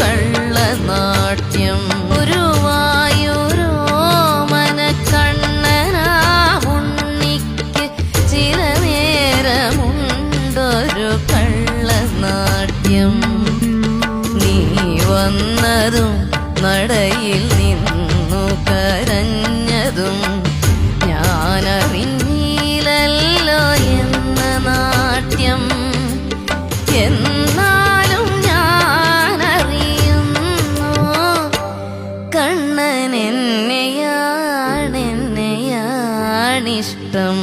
കള്ളനാട്യം. ഗുരുവായൂരോ മനക്കണ്ണനാവുണ്ണിക്ക് ചില നേരമുണ്ടൊരു കള്ളനാട്യം. നീ വന്നതും നടയിൽ നിന്നു കരഞ്ഞതും ഞാനറിഞ്ഞില്ലല്ലോ എന്ന നാട്യം. എന്ന് കണ്ണനെന്നെയാണെന്നെയാണിഷ്ടം.